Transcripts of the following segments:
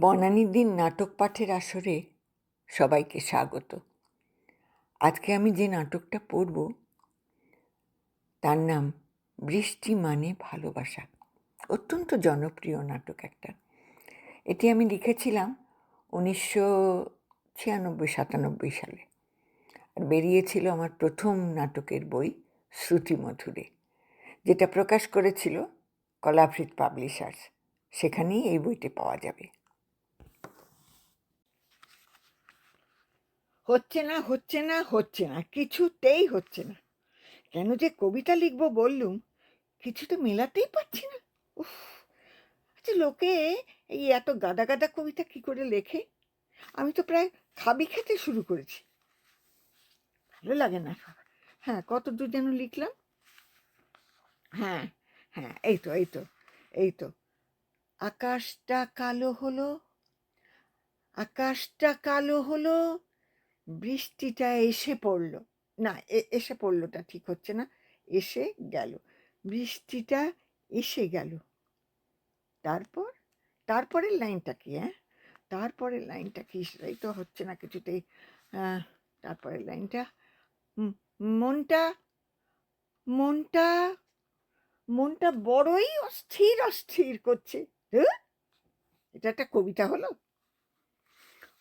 বনানীর দিন নাটক পাঠের আসরে সবাইকে স্বাগত। আজকে আমি যে নাটকটা পড়ব, তার নাম বৃষ্টি মানে ভালোবাসা। অত্যন্ত জনপ্রিয় নাটক একটা। এটি আমি লিখেছিলাম উনিশশো ছিয়ানব্বই সাতানব্বই সালে। আর বেরিয়েছিল আমার প্রথম নাটকের বই শ্রুতিমধুরে যেটা প্রকাশ করেছিল কলাভৃত পাবলিশার্স। সেখানেই এই বইটি পাওয়া যাবে। হচ্ছে না হচ্ছে না হচ্ছে না, কিছুতেই হচ্ছে না। কেন যে কবিতা লিখব বললুম, কিছু তো মেলাতেই পারছি না। উফ আচ্ছা লোকে এই এত গাদা গাদা কবিতা কি করে লেখে? আমি তো প্রায় খাবি খেতে শুরু করেছি। ভালো লাগে না হ্যাঁ কত দূর যেন লিখলাম? হ্যাঁ হ্যাঁ এই তো এই তো এই তো। আকাশটা কালো হলো, আকাশটা কালো হলো বৃষ্টিটা এসে পড়ল। না এসে পড়লোটা ঠিক হচ্ছে না, এসে গেল। বৃষ্টিটা এসে গেল। তারপর? তারপরের লাইনটা কি হ্যাঁ তারপরের লাইনটা কি? সেটাই তো হচ্ছে না কিছুতেই। তারপরের লাইনটা? মনটা? মনটা? মনটা বড়ই অস্থির অস্থির করছে। এটা একটা কবিতা হলো?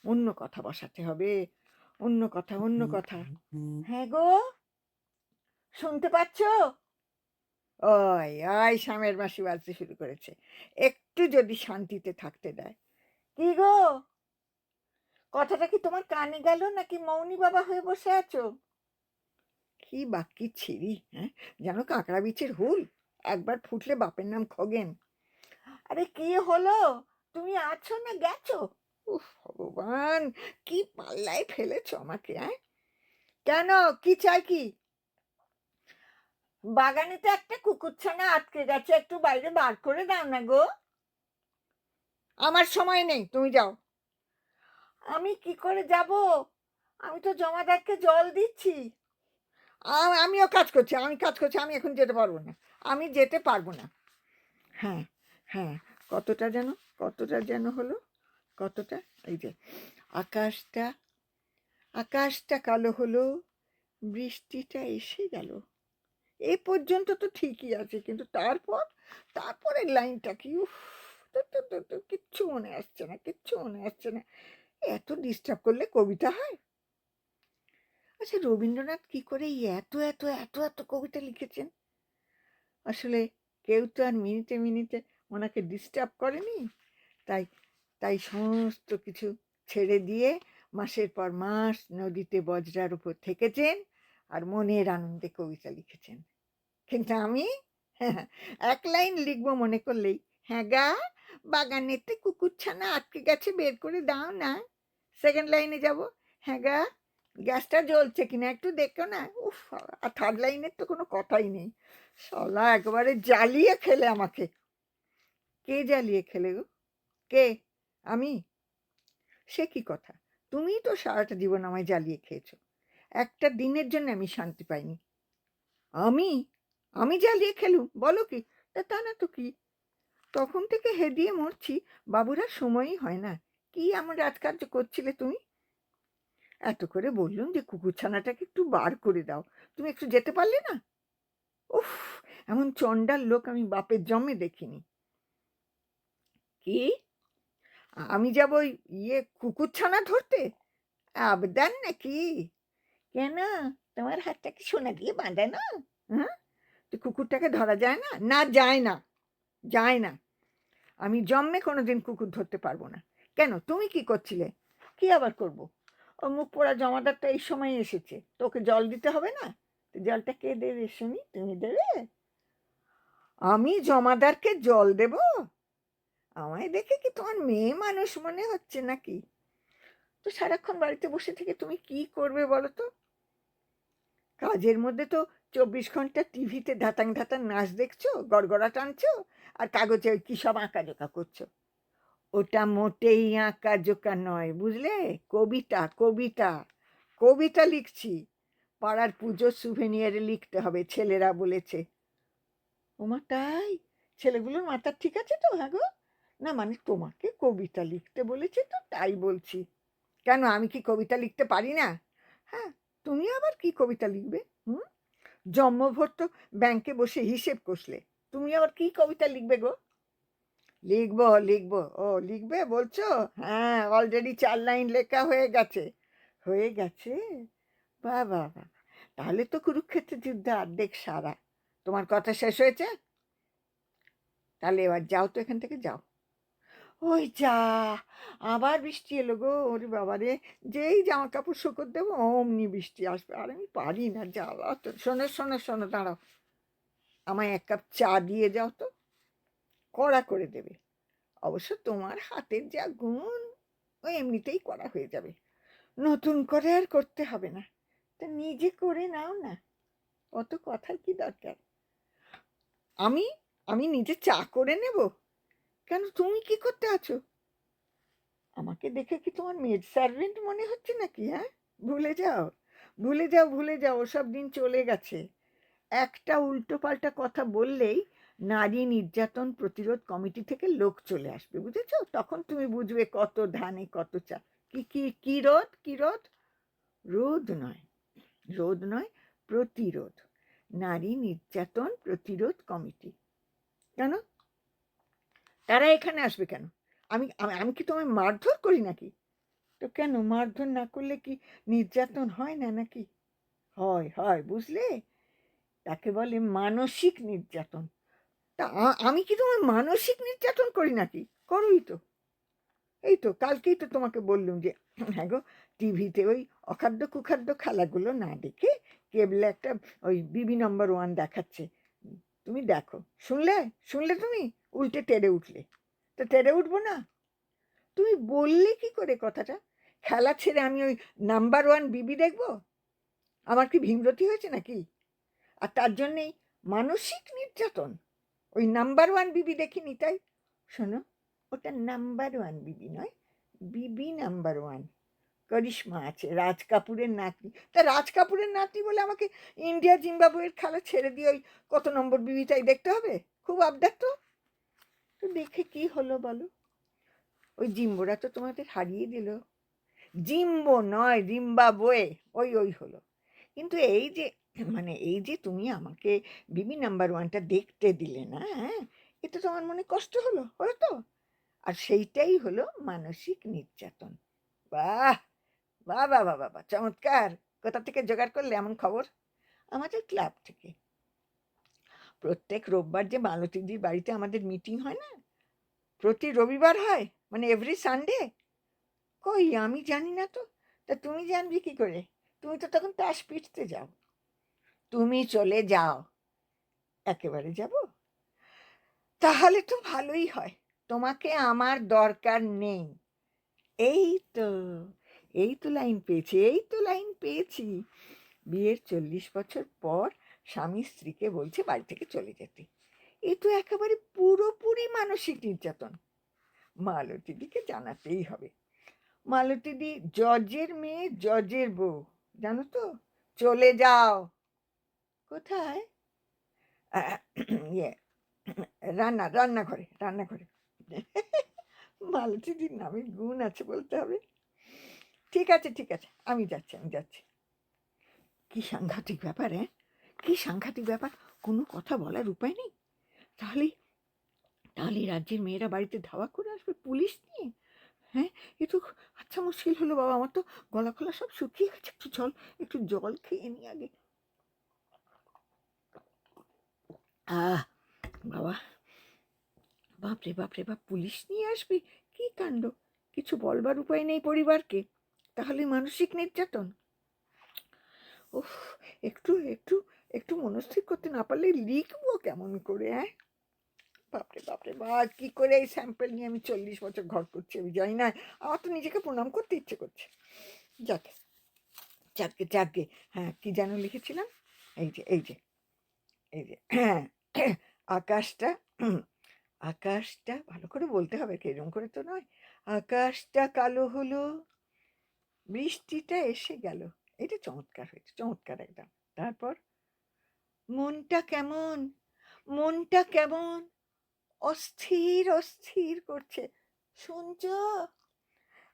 অন্য কথা বসাতে হবে। অন্য কথা অন্য কথা। হ্যাঁ গো শুনতে পাচ্ছ? ওই ওই স্বামের মাসি বাজতে শুরু করেছে। একটু যদি শান্তিতে থাকতে দেয়। কি গো? কথাটা কি তোমার কানে গেল নাকি মৌনি বাবা হয়ে বসে আছো? কি বাকি ছিরি হ্যাঁ? যেন কাঁকড়া বিচের হুল একবার ফুটলে বাপের নাম খগেন। আরে কি হলো? তুমি আছো না গেছো? ভগবান! কি পাল্লায় ফেলেছ আমাকে হ্যাঁ কেন? কি চাই কি? বাগানে তো একটা কুকুরছানা আটকে গেছে, একটু বাইরে বার করে দাও না গো। আমার সময় নেই, তুমি যাও। আমি কি করে যাব? আমি তো জমাদারকে জল দিচ্ছি। আমিও কাজ করছি, আমি কাজ করছি, আমি এখন যেতে পারব না। আমি যেতে পারব না। হ্যাঁ হ্যাঁ কতটা যেন কতটা যেন হলো? কতটা? এই যে আকাশটা আকাশটা কালো হলো বৃষ্টিটা এসে গেল। এ পর্যন্ত তো ঠিকই আছে কিন্তু তারপর তারপরের লাইনটা কি? উফ, কিচ্ছু মনে আসছে না কিচ্ছু মনে আসছে না। এত ডিস্টার্ব করলে কবিতা হয়? আচ্ছা রবীন্দ্রনাথ কি করে এত এত এত এত কবিতা লিখেছেন? আসলে কেউ তো আর মিনিটে মিনিটে ওনাকে ডিস্টার্ব করেনি? তাই তাই সমস্ত কিছু ছেড়ে দিয়ে মাসের পর মাস নদীতে বজ্রার উপর থেকেছেন আর মনের আনন্দে কবিতা লিখেছেন। কিন্তু আমি এক লাইন লিখব মনে করলেই হ্যাঁ গা, বাগানেতে কুকুরছানা আটকে গেছে, বের করে দাও না। সেকেন্ড লাইনে যাব হ্যাঁ গা, গ্যাসটা জ্বলছে কিনা একটু দেখো না। উফ আর থার্ড লাইনের তো কোনো কথাই নেই। সলা একবারে জ্বালিয়ে খেলে আমাকে। কে জ্বালিয়ে খেলে গো? কে? আমি? সে কি কথা? তুমিই তো সারাটা জীবন আমায় জ্বালিয়ে খেয়েছো। একটা দিনের জন্য আমি শান্তি পাইনি। আমি? আমি জ্বালিয়ে খেলুম, বলো কি? তা তা না তো কি? তখন থেকে হেদিয়ে মরছি, বাবুরা সময়ই হয় না। কি এমন রাজকার্য করছিলে তুমি? এত করে বললুম যে কুকুরছানাটাকে একটু বার করে দাও। তুমি একটু যেতে পারলে না? উফ, এমন চণ্ডাল লোক আমি বাপের জন্মে দেখিনি। কি? আমি যাব ইয়ে কুকুরছানা ধরতে? আবদান নাকি? কেন? তোমার হাতটা কি সোনা দিয়ে বাঁধে না? হ্যাঁ তো কুকুরটাকে ধরা যায় না? না, যায় না। যায় না। আমি জন্মে কোনো দিন কুকুর ধরতে পারব না। কেন? তুমি কি করছিলে? কি আবার করব? ও মুখ পোড়া জমাদারটা এই সময় এসেছে। তোকে জল দিতে হবে না? তো জলটা কে দেবে, শুনি? তুমি দেবে? আমি জমাদারকে জল দেব? আমায় দেখে কি তোমার মেয়ে মানুষ মনে হচ্ছে নাকি? তো সারাক্ষণ বাড়িতে বসে থেকে তুমি কি করবে বলো তো? কাজের মধ্যে তো চব্বিশ ঘণ্টা টিভিতে ধাতাং ধাতাং নাচ দেখছ, গড়গড়া টানছো, আর কাগজে কী সব আঁকা জোকা করছ? ওটা মোটেই আঁকা জোকা নয়, বুঝলে? কবিতা কবিতা কবিতা লিখছি। পাড়ার পুজোর সুভেনিয়ারে লিখতে হবে, ছেলেরা বলেছে। ওমা তাই? ছেলেগুলোর মাথা ঠিক আছে তো হ্যাঁ গো? না মানে তোমাকে কবিতা লিখতে বলেছে তো তাই বলছি। কেন, আমি কি কবিতা লিখতে পারি না? হ্যাঁ তুমি আবার কি কবিতা লিখবে? হুম? জন্মভর তো ব্যাংকে বসে হিসেব কষলে। তুমি আবার কি কবিতা লিখবে গো? লিখব লিখব। ও, লিখবে বলছো? হ্যাঁ অলরেডি চার লাইন লেখা হয়ে গেছে। হয়ে গেছে? বাহ বাহ বাহ। তাহলে তো কুরুক্ষেত্রের যুদ্ধ অর্ধেক সারা। তোমার কথা শেষ হয়েছে? তাহলে এবার যাও তো এখান থেকে, যাও। ওই যা, আবার বৃষ্টি এলো গো। ওরে বাবা রে যেই জামা কাপড় শুকোর দেবো, অমনি বৃষ্টি আসবে। আর আমি পারি না যাওয়া তো, শোনো শোনো শোনো, দাঁড়াও। আমায় এক কাপ চা দিয়ে যাও তো, কড়া করে দেবে। অবশ্য তোমার হাতের যা গুণ, ও এমনিতেই করা হয়ে যাবে। নতুন করে আর করতে হবে না। তা নিজে করে নাও না, অত কথার কি দরকার? আমি আমি নিজে চা করে নেব? কেন তুমি কি করতে আছো? আমাকে দেখে কি তোমার মেড সার্ভেন্ট মনে হচ্ছে নাকি হ্যাঁ? ভুলে যাও ভুলে যাও ভুলে যাও, ওসব দিন চলে গেছে। একটা উল্টো পাল্টা কথা বললেই নারী নির্যাতন প্রতিরোধ কমিটি থেকে লোক চলে আসবে, বুঝেছ? তখন তুমি বুঝবে কত ধানে, কত চা, কি কি কি রোদ কি রোদ রোদ নয় রোদ নয়, প্রতিরোধ। নারী নির্যাতন প্রতিরোধ কমিটি। কেন? তারা এখানে আসবে কেন? আমি, আমি- কি তোমায় মারধর করি নাকি? তো কেন মারধর না করলে কি নির্যাতন হয় না নাকি? হয় হয়, বুঝলে? তাকে বলে মানসিক নির্যাতন। তা আমি কি তোমার মানসিক নির্যাতন করি নাকি? করোই তো। এই তো, কালকেই তো তোমাকে বললুম যে হ্যাঁ গো, টিভিতে ওই অখাদ্য কুখাদ্য খেলাগুলো না দেখে কেবলে একটা ওই বিবি নম্বর ওয়ান দেখাচ্ছে। তুমি দেখো। শুনলে? শুনলে তুমি? উল্টে তেড়ে উঠলে। তো তেড়ে উঠবো না? তুমি বললে কি করে কথাটা? খেলা ছেড়ে আমি ওই নাম্বার ওয়ান বিবি দেখব? আমার কি ভীমরতি হয়েছে নাকি? আর তার জন্যেই মানসিক নির্যাতন। ওই নাম্বার ওয়ান বিবি দেখিনি তাই। শোনো, ওটা নাম্বার ওয়ান বিবি নয় বিবি নাম্বার ওয়ান করিশ্মা আছে, রাজ কাপুরের নাতনি। তা রাজ কাপুরের নাতনি বলে আমাকে ইন্ডিয়া জিম্বাবুয়ের খেলা ছেড়ে দিয়ে ওই কত নম্বর বিবিটাই দেখতে হবে? খুব আবদার তো। তো দেখে কি হলো বলো? ওই জিম্বোরা তো তোমাদের হারিয়ে দিল। জিম্বো নয়, জিম্বাবুয়ে, ওই ওই হলো। কিন্তু এই যে মানে এই যে তুমি আমাকে বিবি নাম্বার ওয়ানটা দেখতে দিলে না হ্যাঁ? এতে তোমার মনে কষ্ট হলো হলো তো? আর সেইটাই হলো মানসিক নির্যাতন। বাহ বাহ বাহ বাহ, চমৎকার! কোথা থেকে জোগাড় করলে এমন খবর? আমাদের ক্লাব থেকে। প্রত্যেক রোববার যে মালতীদির বাড়িতে আমাদের মিটিং হয় না? প্রতি রবিবার হয়? মানে এভরি সানডে কই, আমি জানি না তো। তা তুমি জানবি কি করে? তুমি তো তখন তাস পিটতে যাও। তুমি চলে যাও। একেবারে যাব? তাহলে তো ভালোই হয়। তোমাকে আমার দরকার নেই। এই তো এই তো লাইন পেয়েছি, এই তো লাইন পেয়েছি। বিয়ের চল্লিশ বছর পর স্বামী স্ত্রীকে বলছে বাড়ি থেকে চলে যেতে। এ তো একেবারে পুরোপুরি মানসিক নির্যাতন। মালতীদিকে জানাতেই হবে। মালতীদি জজের মেয়ে, জজের বউ, জানো তো? চলে যাও। কোথায়? ইয়ে রান্না, রান্নাঘরে রান্নাঘরে। মালতীদির নামে গুণ আছে বলতে হবে। ঠিক আছে ঠিক আছে, আমি যাচ্ছি আমি যাচ্ছি। কি সাংঘাতিক ব্যাপার হ্যাঁ? কি সাংঘাতিক ব্যাপার? কোনো কথা বলার উপায় নেই? তাহলে তাহলে রাজ্যের মেয়েরা বাড়িতে ধাওয়া করে আসবে পুলিশ নিয়ে? হ্যাঁ এ তো আচ্ছা মুশকিল হলো বাবা, আমার তো গলা ফলা সব শুকিয়ে গেছে। একটু জল একটু জল খেয়ে নি আগে। আহ, বাবা, বাপরে বাপরে, বাপ, পুলিশ নিয়ে আসবে? কি কাণ্ড? কিছু বলবার উপায় নেই পরিবারকে। তাহলে মানসিক নির্যাতন? উফ, একটু একটু একটু মনস্থির করতে না পারলে লিখব কেমন করে হ্যাঁ? বাপরে বাপরে, বা, কি করে এই স্যাম্পেল নিয়ে আমি চল্লিশ বছর ঘর করছি, আমি জানি না। আমার তো নিজেকে প্রণাম করতে ইচ্ছে করছে। যাক, যাকে যাকে হ্যাঁ কি যেন লিখেছিলাম? এই যে এই যে এই যে হ্যাঁ আকাশটা আকাশটা, ভালো করে বলতে হবে কিরম করে তো নয়। আকাশটা কালো হলো, বৃষ্টিটা এসে গেল। এটা চমৎকার হয়েছে, চমৎকার একদম। তারপর? মনটা কেমন? মনটা কেমন? অস্থির অস্থির করছে। শুনছ?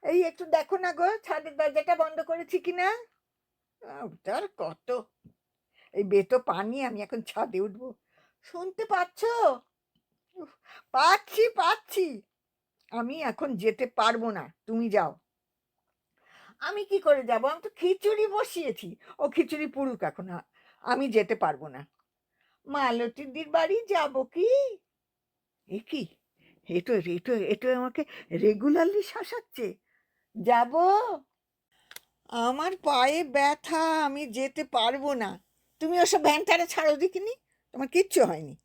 এই একটু দেখো না গো, ছাদের দরজাটা বন্ধ করেছি কিনা? তার কত। এই বেতো পানি, আমি এখন ছাদে উঠবো। শুনতে পাচ্ছ? পাচ্ছি পাচ্ছি। আমি এখন যেতে পারব না, তুমি যাও। আমি কি করে যাব? আমি তো খিচুড়ি বসিয়েছি। ও খিচুড়ি পুরুক এখন আ- আমি যেতে পারব না। মালতীদির বাড়ি যাব কি? এ কি? এটো এটো এটো আমাকে রেগুলারলি শাসাচ্ছে। যাব? আমার পায়ে ব্যথা, আমি যেতে পারব না। তুমি ওসব ভ্যানটারে ছাড়ো দেখিনি? তোমার কিচ্ছু হয়নি।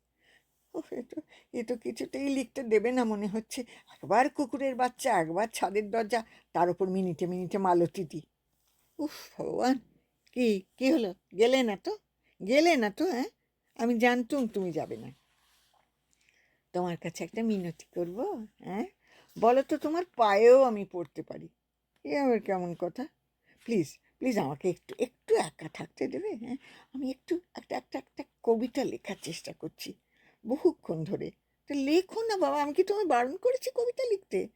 ও এ তো এ তো কিছুতেই লিখতে দেবে না মনে হচ্ছে। একবার কুকুরের বাচ্চা, একবার ছাদের দরজা, তার উপর মিনিটে মিনিটে মালতীদি উফ, ভগবান! কি কি হলো? গেলে না তো? গেলে না তো হ্যাঁ? আমি জানতুম তুমি যাবে না। তোমার কাছে একটা মিনতি করব হ্যাঁ? বলো তো তোমার পায়েও আমি পড়তে পারি। এ আবার কেমন কথা? প্লিজ প্লিজ আমাকে একটু একটু একা থাকতে দেবে হ্যাঁ? আমি একটু একটা একটা একটা কবিতা লেখার চেষ্টা করছি, বহুক্ষণ ধরে। তো লেখো না বাবা, আমি কি তোমায় বারণ করেছি কবিতা লিখতে?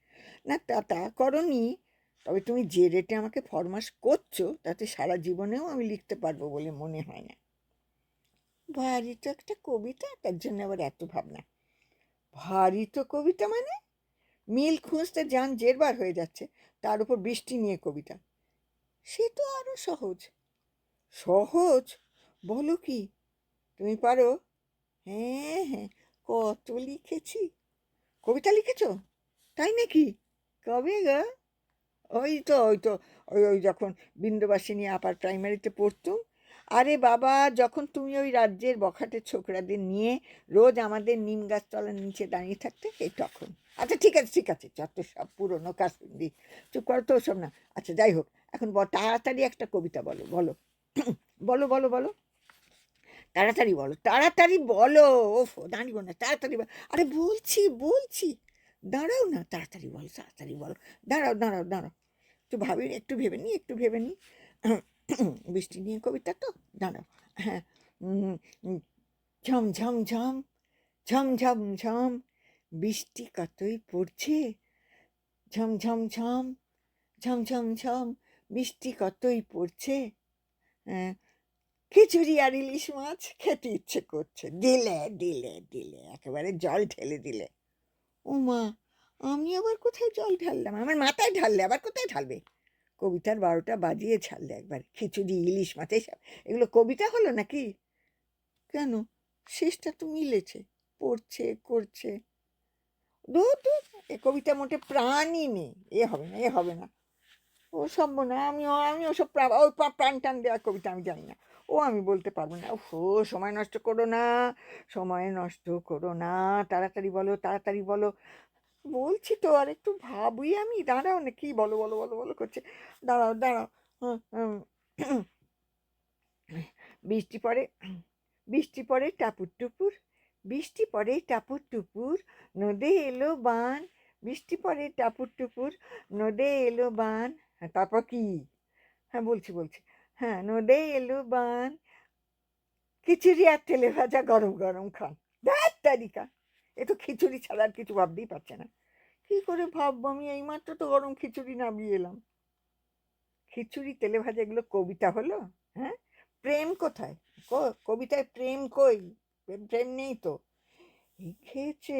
না, তা তা করনি। তবে তুমি যে রেটে আমাকে ফরমাস করছ, তাতে সারা জীবনেও আমি লিখতে পারব বলে মনে হয় না। ভারী তো একটা কবিতা তার জন্য আবার এত ভাবনা। ভারী তো কবিতা মানে? মিল খুঁজতে যান, জেরবার হয়ে যাচ্ছে, তার উপর বৃষ্টি নিয়ে কবিতা। সে তো আরও সহজ। সহজ? বলো কি? তুমি পারো? হ্যাঁ হ্যাঁ কত লিখেছি। কবিতা লিখেছ? তাই নাকি? কবে গা? ওই তো ওই তো, ওই ওই যখন বিন্দুবাসিনী আপার প্রাইমারিতে পড়তুম আরে বাবা, যখন তুমি ওই রাজ্যের বখাটের ছোকরাদের নিয়ে রোজ আমাদের নিম গাছতলার নিচে দাঁড়িয়ে থাকতে, এই তখন। আচ্ছা ঠিক আছে ঠিক আছে, যত সব পুরনো কাসুন্দি চুপ করো তো সব না। আচ্ছা যাই হোক, এখন তাড়াতাড়ি একটা কবিতা বলো বলো। বলো বলো বলো। তাড়াতাড়ি বলো তাড়াতাড়ি বলো। ওফ, দাঁড়িব না, তাড়াতাড়ি বলো। আরে বলছি বলছি। দাঁড়াও না, তাড়াতাড়ি বলো তাড়াতাড়ি বলো। দাঁড়াও দাঁড়াও দাঁড়াও। একটু ভাবি, একটু ভেবে নি, একটু ভেবে নি। বৃষ্টি নিয়ে কবিতা তো দাঁড়াও হ্যাঁ ঝম ঝম ঝম ঝম ঝম ঝম বৃষ্টি কতই পড়ছে ঝম ঝম ঝম ঝম ঝম ঝম বৃষ্টি কতই পড়ছে হ্যাঁ খিচুড়ি আর ইলিশ মাছ খেতে ইচ্ছে করছে দিলে দিলে দিলে একেবারে জল ঢেলে দিলে ও মা আমি আবার কোথায় জল ঢাললাম আমার মাথায় ঢাললে আবার কোথায় ঢালবে কবিতার বারোটা বাজিয়ে ছাড়লে একবার। খিচুড়ি, ইলিশ মাছ এসব এগুলো কবিতা হলো নাকি? কেন? শেষটা তো মিলেছে। পড়ছে, করছে। দূর এ কবিতা মোটে প্রাণই নেই। এ হবে না, এ হবে না। ও সব না আমি আমি ওসব ওই প্রাণ টান দেওয়া কবিতা আমি জানি না। ও আমি বলতে পারব না। ও সময় নষ্ট করো না। সময় নষ্ট করো না। তাড়াতাড়ি বলো তাড়াতাড়ি বলো। বলছি তো, আর একটু ভাবুই আমি। দাঁড়াও না, কি বলো বলো বলো বলো করছে। দাঁড়াও দাঁড়াও। বৃষ্টি পড়ে বৃষ্টি পড়ে টাপুর টুপুর, বৃষ্টি পড়ে টাপুর টুপুর, নদে এলো বান। বৃষ্টি পড়ে টাপুর টুপুর, নদে এলো বান। হ্যাঁ তারপর কি? হ্যাঁ বলছি বলছি। হ্যাঁ নদে এলো বান। খিচুড়ি আর তেলে ভাজা গরম গরম খান। দেখ তারিকা। এ তো খিচুড়ি ছাড়া আর কিছু ভাবতেই পারছে না। কি করে ভাববো আমি? এইমাত্র তো গরম খিচুড়ি নামিয়ে এলাম। খিচুড়ি, তেলে ভাজা এগুলো কবিতা হলো? হ্যাঁ? প্রেম কোথায়? কবিতায় প্রেম কই? প্রেম নেই তো। এই খেয়েছে?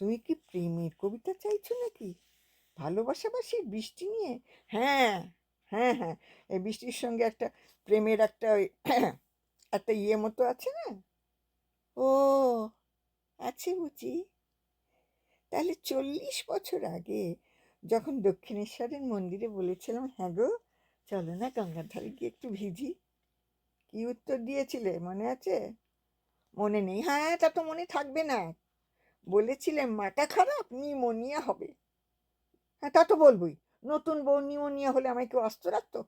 তুমি কি প্রেমের কবিতা চাইছো নাকি? ভালোবাসাবাসি বৃষ্টি নিয়ে? হ্যাঁ হ্যাঁ হ্যাঁ। এই বৃষ্টির সঙ্গে একটা প্রেমের একটা একটা ইয়ে মতো আছে না? ও আছে তাহলে চল্লিশ বছর আগে যখন দক্ষিণেশ্বরের মন্দিরে বলেছিলাম হ্যাঁ গো, চলো না গঙ্গার ধারে গিয়ে একটু ভিজি। কি উত্তর দিয়েছিলে, মনে আছে? মনে নেই। হ্যাঁ তা তো মনে থাকবে না। বলেছিলেন মাটা খারাপ, নিউমোনিয়া হবে। হ্যাঁ তা তো বলবই। নতুন বউ নিউমোনিয়া হলে আমায় কেউ অস্ত্র রাখতো?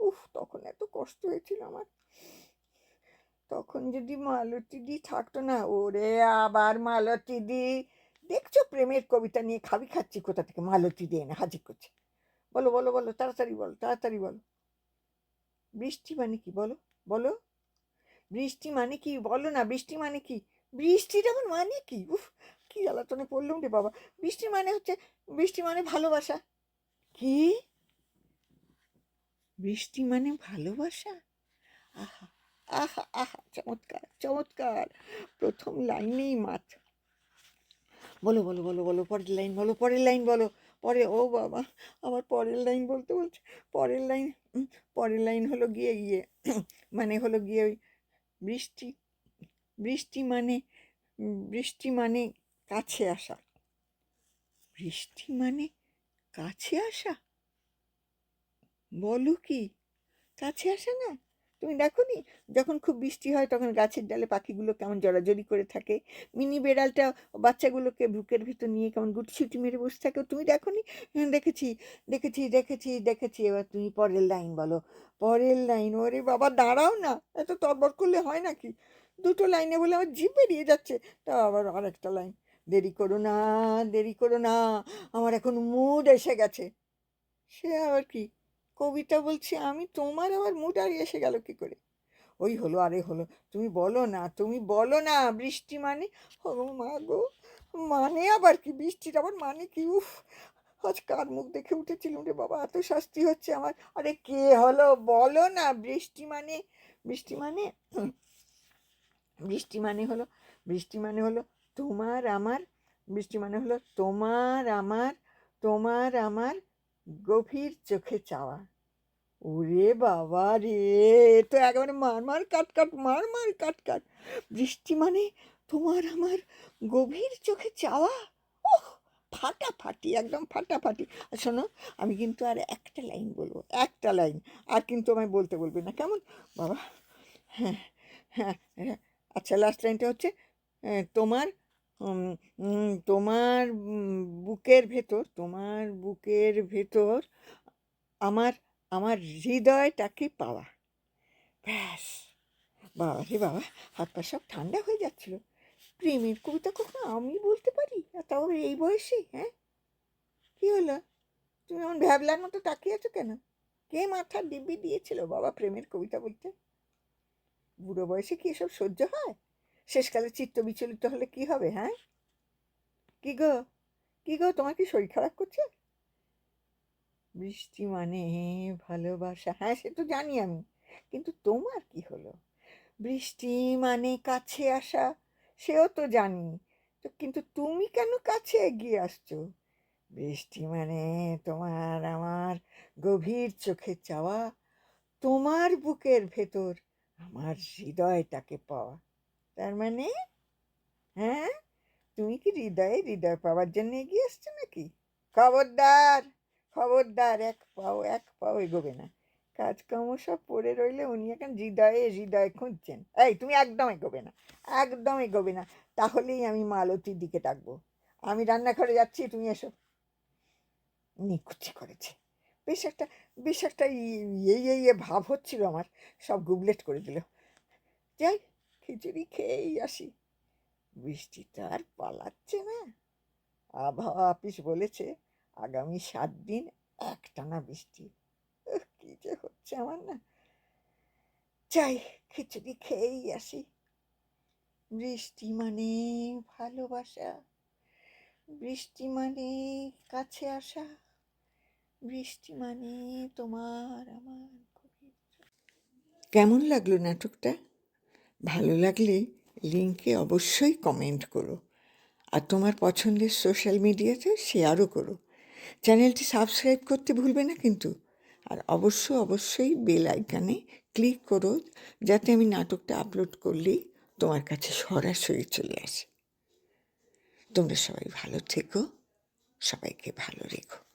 উফ, তখন এত কষ্ট হয়েছিল আমার। তখন যদি মালতী দি থাকতো না, ওরে আবার মালতী দি। দেখছ প্রেমের কবিতা নিয়ে খাবি খাচ্ছি কোথা থেকে? মালতী দিয়ে না হাজির করছে। বলো বলো বলো, তাড়াতাড়ি বলো তাড়াতাড়ি বলো। বৃষ্টি মানে কি বলো? বলো। বৃষ্টি মানে কি? বলো না, বৃষ্টি মানে কি? বৃষ্টির আবার মানে কি? উফ কি কি জ্বালাতনে পড়লুম রে বাবা। বৃষ্টি মানে হচ্ছে, বৃষ্টি মানে ভালোবাসা। কি? বৃষ্টি মানে ভালোবাসা? আহা আহা আহা, চমৎকার চমৎকার। প্রথম লাইনেই মাছ বলো বলো বলো বলো, পরের লাইন বলো, পরের লাইন বলো। পরে, ও বাবা আবার পরের লাইন বলতে বলছে। পরের লাইন পরের লাইন হলো গিয়ে ইয়ে মানে হলো গিয়ে ওই বৃষ্টি বৃষ্টি মানে বৃষ্টি মানে কাছে আসা। বৃষ্টি মানে কাছে আসা? বলো কি? কাছে আসা না? তুমি দেখো নি যখন খুব বৃষ্টি হয় তখন গাছের ডালে পাখিগুলো কেমন জড়াজড়ি করে থাকে। মিনি বেড়ালটা বাচ্চাগুলোকে বুকের ভিতর নিয়ে কেমন গুটছুটি মেরে বসে থাকে। তুমি দেখো নি হ্যাঁ, দেখেছি দেখেছি দেখেছি দেখেছি। এবার তুমি পরের লাইন বলো। পরের লাইন ওরে বাবা দাঁড়াও না এত তরবর করলে হয় নাকি? দুটো লাইনে বলে আমার জিভ বেরিয়ে যাচ্ছে তা আবার আরেকটা লাইন। দেরি করো না দেরি করো না আমার এখন মুড এসে গেছে। সে আবার কি? কবিতা বলছি, আমি তোমার আবার মুড আর এসে গেল কি করে? ওই হলো, আরে হলো, তুমি বলো না, তুমি বলো না, বৃষ্টি মানে? ও মা গো মানে আবার কি বৃষ্টির? আবার মানে কি? উফ, আজ কার মুখ দেখে উঠেছিলাম রে বাবা, এত শাস্তি হচ্ছে আমার। আরে কে হলো? বলো না, বৃষ্টি মানে? বৃষ্টি মানে? বৃষ্টি মানে হলো, বৃষ্টি মানে হলো তোমার আমার, বৃষ্টি মানে হলো তোমার আমার তোমার আমার গভীর চোখে চাওয়া। ওরে বাবা রে, তো একেবারে মার মার কাট কাট মার মার কাট কাট বৃষ্টি মানে তোমার আমার গভীর চোখে চাওয়া? ওহ, ফাটাফাটি, একদম ফাটাফাটি। শোনো, আমি কিন্তু আর একটা লাইন বলব, একটা লাইন। আর কিন্তু আমায় বলতে বলবে না, কেমন? বাবা হ্যাঁ হ্যাঁ হ্যাঁ। আচ্ছা লাস্ট লাইনটা হচ্ছে তোমার তোমার বুকের ভেতর, তোমার বুকের ভেতর আমার আমার হৃদয়টাকে পাওয়া। ব্যাস, বাবা রে বাবা, হাত পা সব ঠান্ডা হয়ে যাচ্ছিল। প্রেমের কবিতা কখনো আমি বলতে পারি? আর তাও এই বয়সে হ্যাঁ? কি হলো? তুমি এমন ভ্যাবলার মতো তাকিয়ে আছো কেন? কে মাথার দিব্যি দিয়েছিল বাবা প্রেমের কবিতা বলতে? বুড়ো বয়সে কি এসব সহ্য হয়? শেষকালে চিত্ত বিচলিত হলে কি হবে হ্যাঁ? কি গো? কি গো, তোমার কি শরীর খারাপ করছে? বৃষ্টি মানে ভালোবাসা হ্যাঁ সে তো জানি আমি, কিন্তু তোমার কি হলো? বৃষ্টি মানে কাছে আসা, সেও তো জানি, তো কিন্তু তুমি কেন কাছে এগিয়ে আসছো? বৃষ্টি মানে তোমার আমার গভীর চোখে চাওয়া, তোমার বুকের ভেতর আমার হৃদয়টাকে পাওয়া। তার মানে? হ্যাঁ? তুমি কি হৃদয়ে হৃদয় পাওয়ার জন্য এগিয়ে আসছো নাকি? খবরদার খবরদার, এক পাও এক পাও এগোবে না। কাজকর্ম সব পড়ে রইলে উনি এখন হৃদয়ে হৃদয় খুঁজছেন। এই, তুমি একদম এগোবে না, একদম এগোবে না। তাহলেই আমি মালতির দিকে ডাকবো আমি রান্নাঘরে যাচ্ছি, তুমি এসো। নিকুচি করেছে। বেশ একটা বেশ একটা ইয়ে ইয়ে ইয়ে ভাব হচ্ছিল আমার। সব গুবলেট করে দিল। যাই খিচুড়ি খেয়েই আসি। বৃষ্টি তো আর পালাচ্ছে না। আবহাওয়া অফিস বলেছে আগামী সাত দিন একটানা বৃষ্টি। কি যে হচ্ছে আমার না। যাই, খিচুড়ি খেয়েই আসি। বৃষ্টি মানে ভালোবাসা। বৃষ্টি মানে কাছে আসা। বৃষ্টি মানে তোমার আমার কেমন লাগল নাটকটা? ভালো লাগলে লিঙ্কে অবশ্যই কমেন্ট করো। আর তোমার পছন্দের সোশ্যাল মিডিয়াতে শেয়ারও করো। চ্যানেলটি সাবস্ক্রাইব করতে ভুলবে না কিন্তু। আর অবশ্য অবশ্যই বেল আইকনে ক্লিক করো, যাতে আমি নাটকটা আপলোড করলেই তোমার কাছে সরাসরি চলে আসে। তোমরা সবাই ভালো থেকো, সবাইকে ভালো রেখো।